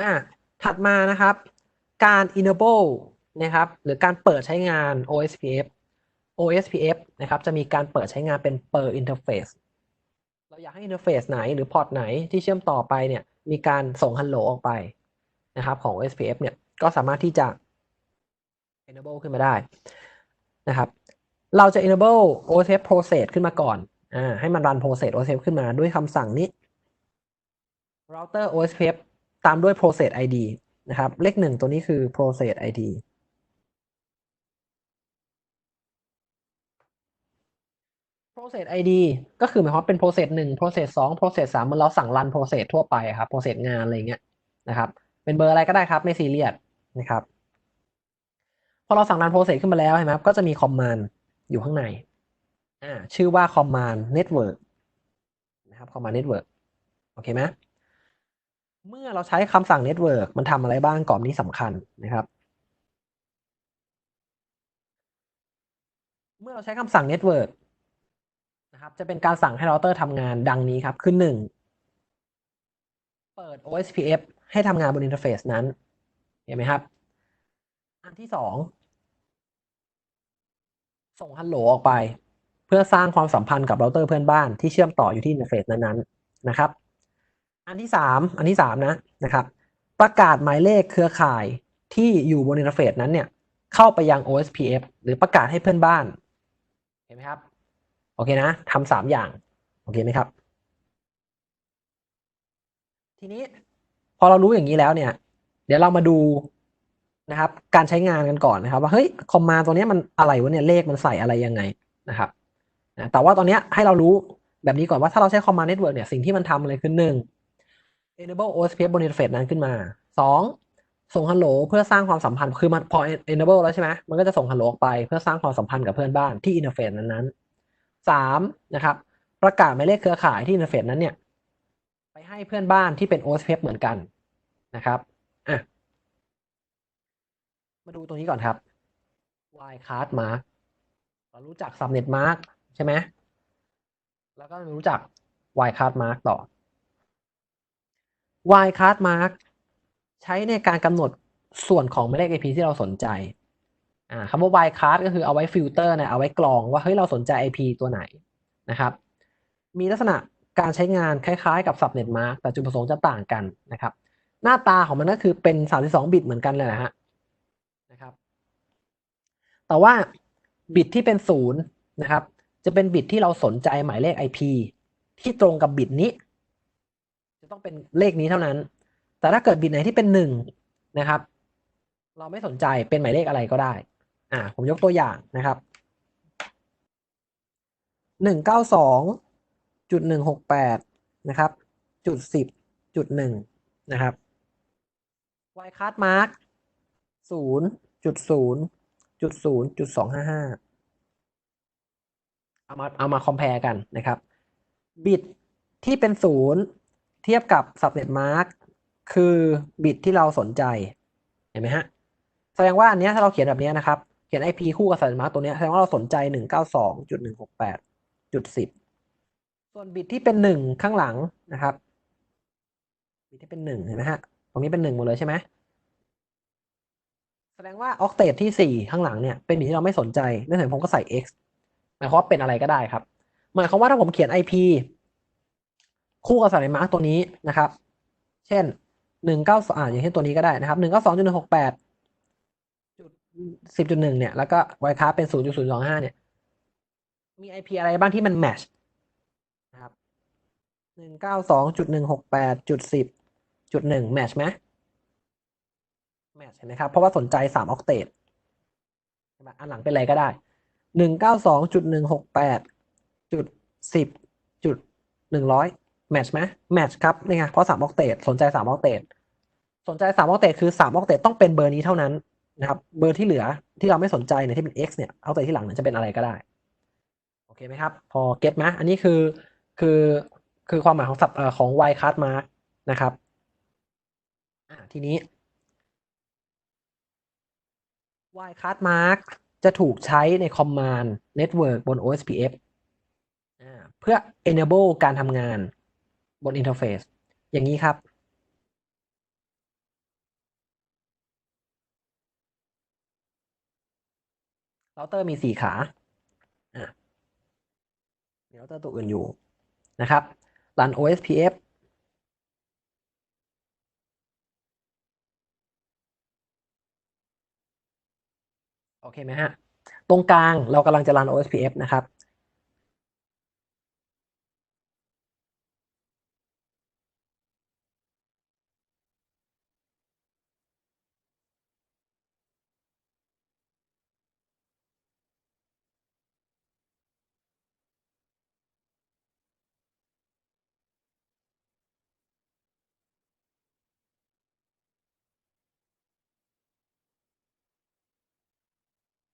อ่าถัดมานะครับ การ enable นะครับ หรือการเปิดใช้งาน OSPF OSPF นะครับ จะมีการเปิดใช้งานเป็น per interface เราอยากให้ interface ไหนหรือพอร์ตไหนที่เชื่อมต่อไปเนี่ย มีการส่ง hello ออกไปนะครับของ OSPF เนี่ย ก็สามารถที่จะ enable ขึ้นมาได้นะครับ เราจะ enable OSPF process ขึ้นมาก่อน อ่า ให้มันรัน process OSPF ขึ้นมาด้วยคำสั่งนี้ router OSPF ตามด้วย process ID นะครับเลขหนึ่งตัวนี้คือ process ID process ID ก็คือหมายความเป็น process หนึ่ง process สอง process สามเหมือนเราสั่ง run process ทั่วไปครับ process งานอะไรเงี้ยนะครับเป็นเบอร์อะไรก็ได้ครับไม่ซีเรียสนะครับพอเราสั่ง run process ขึ้นมาแล้วเห็นไหมครับก็จะมี command อยู่ข้างในอ่าชื่อว่า command network นะครับ command network โอเคไหม เมื่อเราใช้คำสั่ง network มันทำอะไรบ้างกรอบนี้สำคัญนะครับ เมื่อเราใช้คำสั่ง network นะครับ จะเป็นการสั่งให้เราเตอร์ทำงานดังนี้ครับ คือหนึ่งเปิด OSPF ให้ทำงานบนอินเทอร์เฟซนั้น เห็นไหมครับ อันที่สองส่งฮัลโหลออกไป เพื่อสร้างความสัมพันธ์กับเราเตอร์เพื่อนบ้านที่เชื่อมต่ออยู่ที่อินเทอร์เฟซนั้นๆนะครับ อันที่สามอันที่สามนะนะครับ ประกาศหมายเลขเครือข่ายที่อยู่บนอินเทอร์เฟซนั้นเนี่ย เข้าไปยัง OSPF หรือประกาศให้เพื่อนบ้าน เห็นไหมครับ โอเคนะทำสามอย่าง โอเคไหมครับ ทีนี้พอเรารู้อย่างนี้แล้วเนี่ย เดี๋ยวเรามาดูนะครับ การใช้งานกันก่อนนะครับ ว่าเฮ้ยคอมมาตัวนี้มันอะไรวะเนี่ยเลขมันใส่อะไรยังไงนะครับแต่ว่าตอนนี้ให้เรารู้แบบนี้ก่อนว่าถ้าเราใช้คอมมาเน็ตเวิร์กเนี่ยสิ่งที่มันทำเลยคือหนึ่ง enable OSPF บนอินเทอร์เฟซนั้นขึ้นมาสองส่งฮัลโหลเพื่อสร้างความสัมพันธ์ คือมันพอ enable แล้วใช่ไหมมันก็จะส่งฮัลโหลออกไปเพื่อสร้างความสัมพันธ์กับเพื่อนบ้านที่อินเทอร์เฟซนั้นๆสามนะครับ ประกาศหมายเลขเครือข่ายที่อินเทอร์เฟซนั้นเนี่ย ไปให้เพื่อนบ้านที่เป็น OSPF เหมือนกันนะครับอะมาดูตรงนี้ก่อนครับ wildcard mark เรารู้จัก subnet mark ใช่ไหมแล้วก็รู้จัก wildcard mark ต่อ wildcard mark ใช้ในการกำหนดส่วนของหมายเลข IP ที่เราสนใจอ่าคำว่า wildcard ก็คือเอาไว้ฟิลเตอร์นะเอาไว้กรองว่าเฮ้ยเราสนใจ IP ตัวไหนนะครับ มีลักษณะการใช้งานคล้ายๆกับ subnet mark แต่จุดประสงค์จะต่างกันนะครับ หน้าตาของมันก็คือเป็น 32 บิตเหมือนกันเลยนะฮะนะครับ แต่ว่าบิตที่เป็นศูนย์นะครับ จะเป็นบิตที่เราสนใจหมายเลข IP ที่ตรงกับบิตนี้ ต้องเป็นเลขนี้เท่านั้น แต่ถ้าเกิดบิตไหนที่เป็นหนึ่งนะครับ เราไม่สนใจเป็นหมายเลขอะไรก็ได้ อ่า ผมยกตัวอย่างนะครับหนึ่งเก้าสองจุดหนึ่งหกแปดนะครับจุดสิบจุดหนึ่งนะครับ y card mark ศูนย์จุดศูนย์จุดศูนย์จุดสองห้าห้าเอามาเอามาคอมเพลกันนะครับ บิตที่เป็นศูนย์ เทียบกับ subnet mark คือบิตที่เราสนใจ เห็นไหมฮะ แสดงว่าอันเนี้ยถ้าเราเขียนแบบนี้นะครับ เขียน IP คู่กับ subnet mark ตัวเนี้ยแสดงว่าเราสนใจหนึ่งเก้าสองจุดหนึ่งหกแปดจุดสิบส่วนบิตที่เป็นหนึ่งข้างหลังนะครับ บิตที่เป็นหนึ่งเห็นไหมฮะ ตรงนี้เป็นหนึ่งหมดเลยใช่ไหมแสดงว่าออกเตทที่สี่ข้างหลังเนี่ยเป็นบิตที่เราไม่สนใจนั่นหมายผมก็ใส่ x หมายความว่าเป็นอะไรก็ได้ครับ หมายความว่าถ้าผมเขียน IP คู่กับสายมาร์กตัวนี้นะครับ เช่นหนึ่งเก้าอ่าอย่างเช่นตัวนี้ก็ได้นะครับหนึ่งเก้าสองจุดหนึ่งหกแปดจุดสิบจุดหนึ่งเนี่ย แล้วก็ไวคาเป็นศูนย์จุดศูนย์สองห้าเนี่ย มี IP อะไรบ้างที่มันแมชนะครับหนึ่งเก้าสองจุดหนึ่งหกแปดจุดสิบจุดหนึ่งแมชไหมแมชเห็นไหมครับ เพราะว่าสนใจสามออกเตทอันหลังเป็นอะไรก็ได้หนึ่งเก้าสองจุดหนึ่งหกแปดจุดสิบจุดหนึ่งร้อย แมทช์ไหมแมทช์ครับนี่ไงเพราะสามออกเตทสนใจสามออกเตทสนใจสามออกเตทคือสามออกเตทต้องเป็นเบอร์นี้เท่านั้นนะครับเบอร์ที่เหลือที่เราไม่สนใจเนี่ยที่เป็น x เนี่ยออกเตทที่หลังเนี่ยจะเป็นอะไรก็ได้โอเคไหมครับ พอเก็ตไหมอันนี้คือคือคือความหมายของสับของ y card mark นะครับทีนี้ y card mark จะถูกใช้ใน command network บน OSPF เพื่อ enable การทำงาน บนอินเทอร์เฟซอย่างนี้ครับ เราเตอร์มีสี่ขามีเราเตอร์ตัวอื่นอยู่นะครับ รัน OSPF โอเคไหมฮะ ตรงกลางเรากำลังจะรัน OSPF นะครับ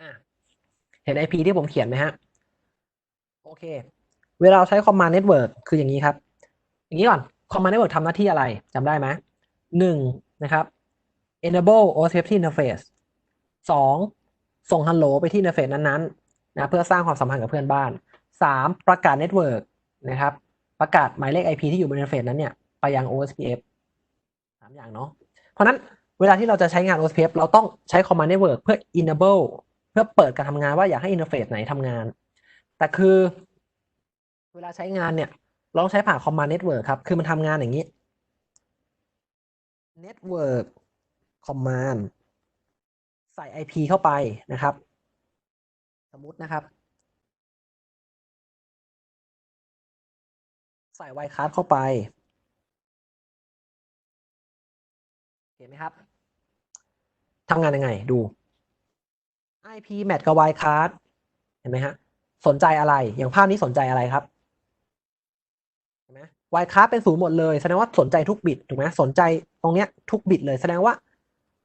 อะเห็น IP ที่ผมเขียนไหมฮะ โอเค เวลาใช้ Command Network คืออย่างนี้ครับ อย่างนี้ก่อน Command Network ทำหน้าที่อะไรจำได้ไหมหนึ่งนะครับ enable OSPF ที่ interface สองส่ง hello ไปที่ interface นั้นๆนะเพื่อสร้างความสัมพันธ์กับเพื่อนบ้านสามประกาศ network นะครับ ประกาศหมายเลข IP ที่อยู่บน interface นั้นเนี่ย ไปยัง OSPF สามอย่างเนาะเพราะนั้นเวลาที่เราจะใช้งาน OSPF เราต้องใช้ Command Network เพื่อ enable พื่อเปิดการทำงานว่าอยากให้ interface ไหนทำงาน แต่คือเวลาใช้งานเนี่ยเราต้องใช้ผ่าน Command Network ครับ คือมันทำงานอย่างนี้ Network Command ใส่ IP เข้าไปนะครับ สมมุตินะครับ ใส่ wildcard เข้าไป เห็นไหมครับทำงานยังไงดู IP match กับ wildcard เห็นไหมฮะ สนใจอะไร อย่างภาพนี้สนใจอะไรครับ เห็นไหม wildcard เป็นศูนย์หมดเลย แสดงว่าสนใจทุกบิต ถูกไหมสนใจตรงเนี้ยทุกบิตเลย แสดงว่า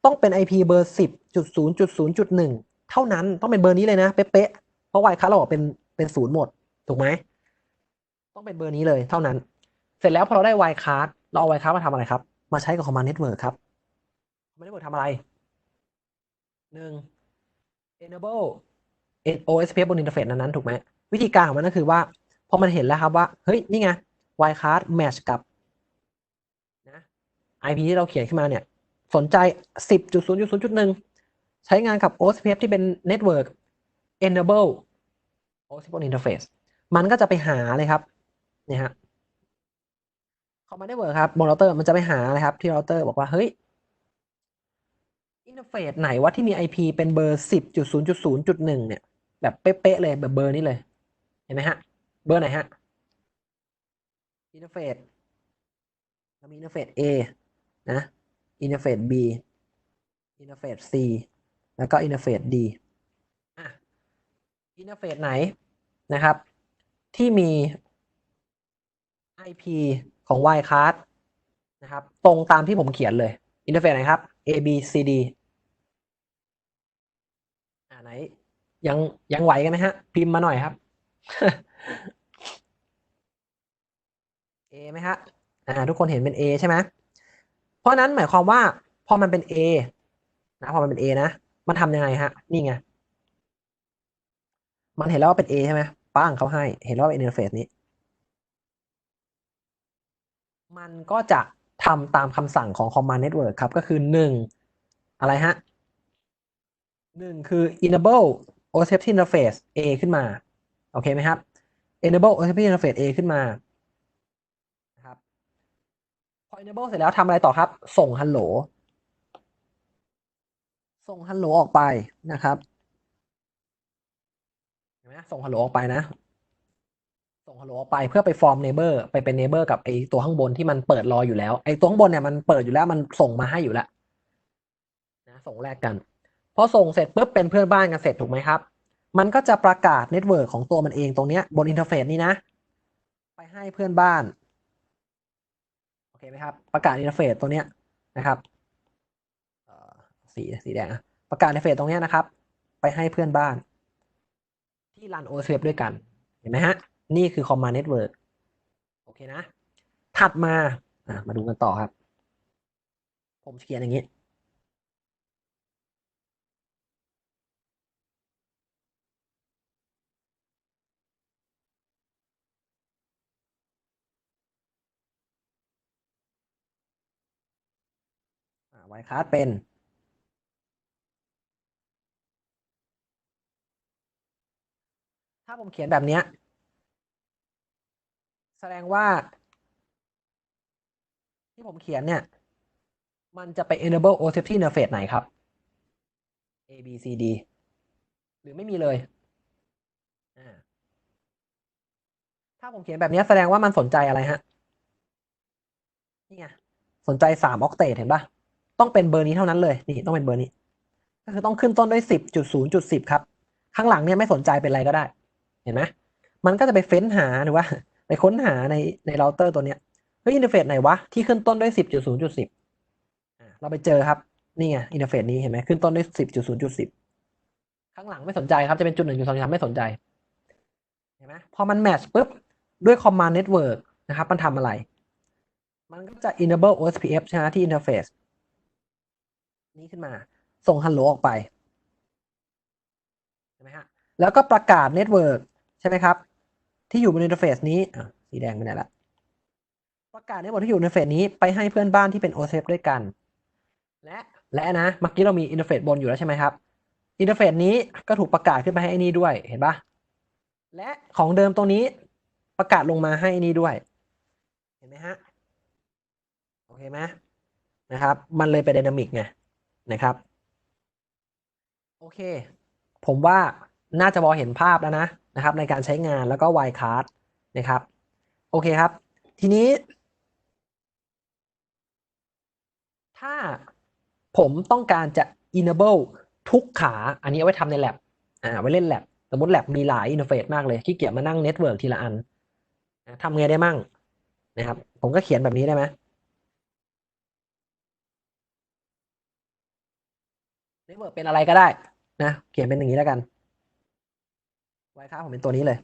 ต้องเป็น IP เบอร์สิบจุดศูนย์จุดศูนย์จุดหนึ่งเท่านั้น ต้องเป็นเบอร์นี้เลยนะ เป๊ะๆ เพราะ wildcard เราบอกเป็น เป็นศูนย์หมด ถูกไหม ต้องเป็นเบอร์นี้เลย เท่านั้น เสร็จแล้วพอเราได้ wildcard เราเอา wildcard มาทำอะไรครับ มาใช้กับ command network ครับ command network ทำอะไรหนึ่ง enable OSPF บน interface นั้นๆถูกไหมวิธีการของมันก็คือว่า พอมันเห็นแล้วครับว่า เฮ้ย นี่ไง wildcard match กับนะ IP ที่เราเขียนขึ้นมาเนี่ย สนใจ 10.0.0.1 ใช้งานกับ OSPF ที่เป็น network enable OSPF bon interface มันก็จะไปหาเลยครับเนี่ยฮะ command network ครับบนเราเตอร์มันจะไปหาเลยครับ ที่เราเตอร์บอกว่า เฮ้ย อินเทอร์เฟซไหนว่าที่มี IP เป็นเบอร์สิบจุดศูนย์จุดศูนย์จุดหนึ่งเนี่ย แบบเป๊ะๆเลยแบบเบอร์นี้เลย เห็นไหมฮะ เบอร์ไหนฮะอินเทอร์เฟซเรามีอินเทอร์เฟซ A นะอินเทอร์เฟซ B อินเทอร์เฟซ C แล้วก็อินเทอร์เฟซ D อะอินเทอร์เฟซไหนนะครับ ที่มี IP ของ wildcard นะครับ ตรงตามที่ผมเขียนเลย อินเทอร์เฟซไหนครับ A B C D อ่าไห น ยังยังไหวกันไหมฮะ พิมพ์มาหน่อยครับ A ไหมฮะอ่าทุกคนเห็นเป็น A ใช่ไหมเพราะนั้นหมายความว่าพอมันเป็น A นะพอมันเป็น A นะ มันทำยังไงฮะ นี่ไง มันเห็นแล้วว่าเป็น A ใช่ไหมป้างเขาให้ เห็นแล้วว่าเป็นอินเทอร์เฟซนี้ มันก็จะทำตามคำสั่งของ Command Network ครับ ก็คือหนึ่งอะไรฮะ หนึ่งคือ enable OSPF interface A ขึ้นมา โอเคไหมครับ enable OSPF interface A ขึ้นมาครับพอ enable เสร็จแล้วทำอะไรต่อครับ ส่ง hello ส่ง hello ออกไปนะครับเห็นไหมส่ง hello ออกไปนะ ส่ง hello ออกไปเพื่อไป form neighbor ไปเป็น neighbor กับไอตัวข้างบนที่มันเปิดรออยู่แล้ว ไอตัวข้างบนเนี่ยมันเปิดอยู่แล้วมันส่งมาให้อยู่แล้วนะส่งแลกกัน พอส่งเสร็จปุ๊บเป็นเพื่อนบ้านกันเสร็จถูกไหมครับ มันก็จะประกาศเน็ตเวิร์กของตัวมันเองตรงเนี้ยบนอินเทอร์เฟซนี้นะ ไปให้เพื่อนบ้านโอเคไหมครับ ประกาศอินเทอร์เฟซตัวเนี้ยนะครับสีสีแดงประกาศอินเทอร์เฟซตรงเนี้ยนะครับ ไปให้เพื่อนบ้าน ที่รัน OSPF ด้วยกันเห็นไหมฮะนี่คือ Command Network โอเคนะ ถัดมามาดูกันต่อครับ ผมเขียนอย่างนี้ ไวคาร์ดเป็นถ้าผมเขียนแบบนี้แสดงว่า ที่ผมเขียนเนี่ย มันจะไป enable OSP ที่ interface ไหนครับ A B C D หรือไม่มีเลยถ้าผมเขียนแบบนี้แสดงว่ามันสนใจอะไรฮะ นี่ไง สนใจสามออกเตทเห็นปะ ต้องเป็นเบอร์นี้เท่านั้นเลยนี่ต้องเป็นเบอร์นี้ ก็คือต้องขึ้นต้นด้วยสิบจุดศูนย์จุดสิบครับ ข้างหลังเนี่ยไม่สนใจเป็นอะไรก็ได้ เห็นไหมมันก็จะไปเฟ้นหาหรือว่าไปค้นหาในในเราเตอร์ตัวเนี้ยเฮ้ยอินเทอร์เฟซไหนวะที่ขึ้นต้นด้วยสิบจุดศูนย์จุดสิบเราไปเจอครับนี่ไงอินเทอร์เฟซนี้เห็นไหมขึ้นต้นด้วยสิบจุดศูนย์จุดสิบข้างหลังไม่สนใจครับจะเป็นจุดหนึ่งจุดสองจุดสามไม่สนใจเห็นไหมพอมันแมทช์ปุ๊บด้วย command network นะครับ มันทำอะไร มันก็จะ enable OSPF ใช่ไหมที่ interface นี้ขึ้นมา ส่ง hello ออกไปใช่ไหมฮะแล้วก็ประกาศ network ใช่ไหมครับ ที่อยู่บน interface นี้สีแดงไปไหนละประกาศ network ที่อยู่ใน interface นี้ไปให้เพื่อนบ้านที่เป็น OSPF ด้วยกัน และและนะเมื่อกี้เรามี interface บนอยู่แล้วใช่ไหมครับ interface นี้ก็ถูกประกาศขึ้นไปให้ไอ้นี่ด้วยเห็นปะและของเดิมตรงนี้ประกาศลงมาให้ไอ้นี่ด้วย เห็นไหมฮะโอเคไหมนะครับ มันเลยเป็น dynamic ไง นะครับ โอเค ผมว่าน่าจะพอเห็นภาพแล้วนะนะครับ ในการใช้งานแล้วก็ y card นะครับ โอเคครับ ทีนี้ ถ้าผมต้องการจะ enable ทุกขา อันนี้เอาไว้ทำใน lab อ่าไว้เล่น lab สมมติ lab มีหลาย interface มากเลยขี้เกียจมานั่ง network ทีละอันทำไงได้มั่งนะครับ ผมก็เขียนแบบนี้ได้ไหม เน็ตเวิร์เป็นอะไรก็ได้นะเขียนเป็นอย่างนี้แล้วกันไว้ครับผมเป็นตัวนี้เลย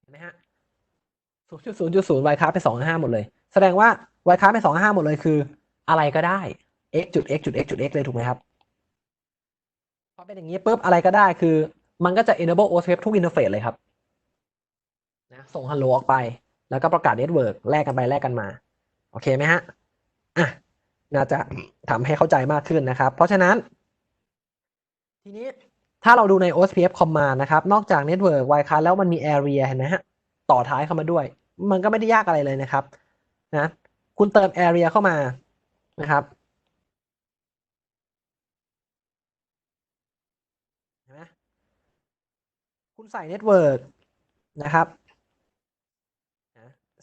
เห็นไหมฮะศูนย์จุดศูนย์จุดศูนย์ไวคาไปสองห้าหมดเลย แสดงว่าไวคาไปสองห้าหมดเลยคือ อะไรก็ได้ x จุด x จุด x จุด x เลยถูกไหมครับพอเป็นอย่างนี้ปุ๊บอะไรก็ได้คือ มันก็จะ enable OSPF ทุก interface เลยครับนะส่ง hello ออกไป แล้วก็ประกาศ network แลกกันไปแลกกันมา โอเคไหมฮะอะน่าจะทำให้เข้าใจมากขึ้นนะครับ เพราะฉะนั้น ทีนี้ถ้าเราดูใน OSPF command นะครับ นอกจาก network wildcard แล้วมันมี area เห็นไหมฮะ ต่อท้ายเข้ามาด้วย มันก็ไม่ได้ยากอะไรเลยนะครับ นะ คุณเติม area เข้ามานะครับเห็นไหมคุณใส่ network นะครับ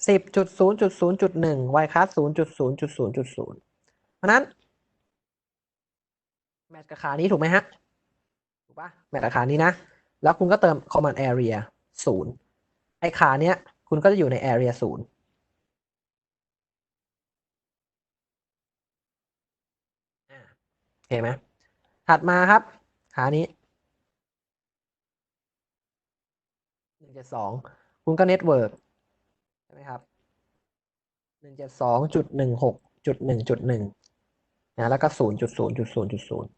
สิบจุดศูนย์จุดศูนย์จุดหนึ่งไวคัสศูนย์จุดศูนย์จุดศูนย์จุดศูนย์เพราะนั้นแมทกับขานี้ถูกไหมฮะ ถูกปะแมทกับขานี้นะ แล้วคุณก็เติม command area ศูนย์ไอขาเนี้ย คุณก็จะอยู่ใน area ศูนย์อ่าโอเคไหมถัดมาครับ ขานี้หนึ่งเจ็ดสองคุณก็ network ใช่ ไหมครับหนึ่งเจ็ดสองจุดหนึ่งหกจุดหนึ่งจุดหนึ่งนะแล้วก็ศูนย์จุดศูนย์จุดศูนย์จุดศูนย์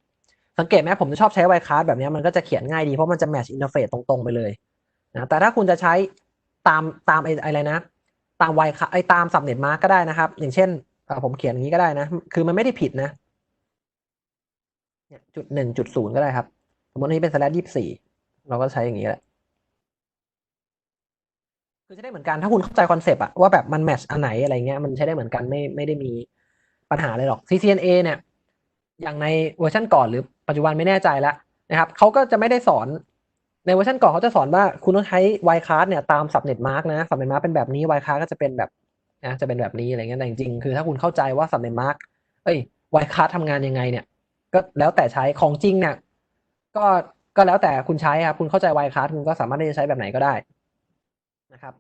สังเกตไหมผมจะชอบใช้ไวคาร์ดแบบนี้มันก็จะเขียนง่ายดีเพราะมันจะแมชอินเทอร์เฟซตรงๆไปเลยนะแต่ถ้าคุณจะใช้ตามตามไอ้อะไรนะ ตามไวคาไอ้ตามสับเน็ตมาร์กก็ได้นะครับ อย่างเช่นผมเขียนอย่างนี้ก็ได้นะ คือมันไม่ได้ผิดนะจุดหนึ่งจุดศูนย์ก็ได้ครับ สมมตินี้เป็นสแลชยี่สี่เราก็ใช้อย่างนี้แหละ คือใช้ได้เหมือนกันถ้าคุณเข้าใจคอนเซปต์อะว่าแบบมันแมทช์อันไหนอะไรเงี้ยมันใช้ได้เหมือนกันไม่ไม่ได้มีปัญหาเลยหรอก CCNA เนี่ยอย่างในเวอร์ชันก่อนหรือปัจจุบันไม่แน่ใจแล้วนะครับเขาก็จะไม่ได้สอนในเวอร์ชันก่อนเขาจะสอนว่าคุณต้องใช้ไวคาร์ดเนี่ยตามสับเน็ตมาร์กนะสับเน็ตมาร์กเป็นแบบนี้ไวคาร์ดก็จะเป็นแบบนะจะเป็นแบบนี้อะไรเงี้ยแต่จริงๆคือถ้าคุณเข้าใจว่าสับเน็ตมาร์กเอ้ยไวคาร์ดทำงานยังไงเนี่ย ก็แล้วแต่ใช้ของจริงเนี่ยก็ก็แล้วแต่คุณใช้ครับคุณเข้าใจไวคาร์ดคุณก็สามารถที่จะใช้แบบไหนก็ได้นะครับ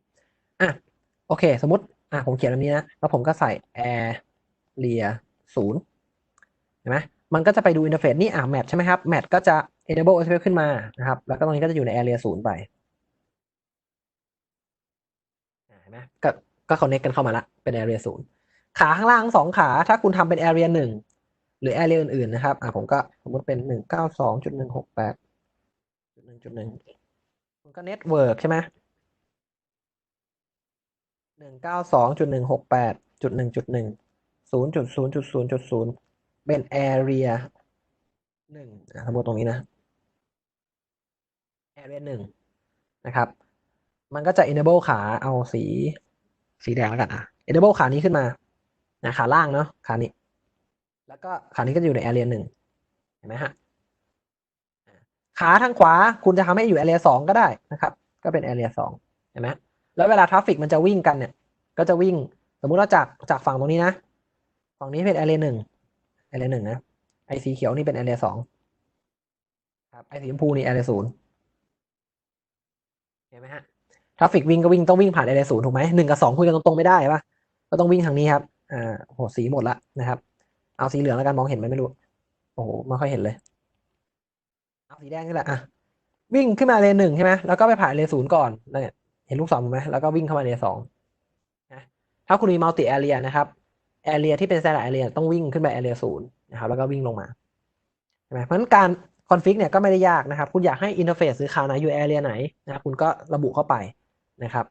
โอเค สมมติอะผมเขียนแบบนี้นะแล้วผมก็ใส่ air เรียศูนย์เห็นไหมมันก็จะไปดูอินเทอร์เฟซนี่อะแมทใช่ไหมครับแมทก็จะ enable OSPF ขึ้นมานะครับ แล้วก็ตรงนี้ก็จะอยู่ใน area ศูนย์ไปเห็นไหมก็ก็ connect กันเข้ามาละเป็น area ศูนย์ขาข้างล่างสองขา ถ้าคุณทำเป็น area หนึ่งหรือ area อื่น ๆ นะครับอะผมก็สมมติเป็นหนึ่งเก้าสองจุดหนึ่งหกแปดจุดหนึ่งจุดหนึ่งคุณก็ network ใช่ไหม หนึ่งเก้าสองจุดหนึ่งหกแปดจุดหนึ่งจุดหนึ่งศูนย์จุดศูนย์จุดศูนย์จุดศูนย์เป็น area หนึ่งอะสมมติตรงนี้นะ area หนึ่งนะครับ มันก็จะ enable ขาเอาสีสีแดงแล้วกันอะ enable ขานี้ขึ้นมานะขาล่างเนาะขานี้ แล้วก็ขานี้ก็จะอยู่ใน area หนึ่งเห็นไหมฮะขาทางขวาคุณจะทำให้อยู่ area สองก็ได้นะครับ ก็เป็น area สองเห็นไหม แล้วเวลาทราฟฟิกมันจะวิ่งกันเนี่ย ก็จะวิ่ง สมมุติว่าจากจากฝั่งตรงนี้นะ ฝั่งนี้เป็น area หนึ่ง area หนึ่งนะไอสีเขียวนี่เป็น area สองครับไอสีชมพูนี่ area ศูนย์เห็นไหมฮะทราฟฟิกวิ่งก็วิ่งต้องวิ่งผ่าน area ศูนย์ถูกไหมหนึ่งกับสองคุยกันตรงๆไม่ได้ปะก็ต้องวิ่งทางนี้ครับอ่าโหสีหมดละนะครับ เอาสีเหลืองแล้วกันมองเห็นไหมไม่รู้โอ้โหไม่ค่อยเห็นเลย เอาสีแดงนี่แหละอะวิ่งขึ้นมาเลนหนึ่งใช่ไหมแล้วก็ไปผ่านเลนศูนย์ก่อนเนี่ย เห็นลูกศรผมไหมแล้วก็วิ่งเข้ามาเลนสองนะถ้าคุณมีมัลติแอเรียนะครับแอเรียที่เป็นแซลแอเรียต้องวิ่งขึ้นไปแอเรียศูนย์นะครับแล้วก็วิ่งลงมาใช่ไหมเพราะฉะนั้นการคอนฟิกเนี่ยก็ไม่ได้ยากนะครับ คุณอยากให้อินเทอร์เฟซหรือคานะอยู่แอเรียไหนนะคุณก็ระบุเข้าไปนะครับ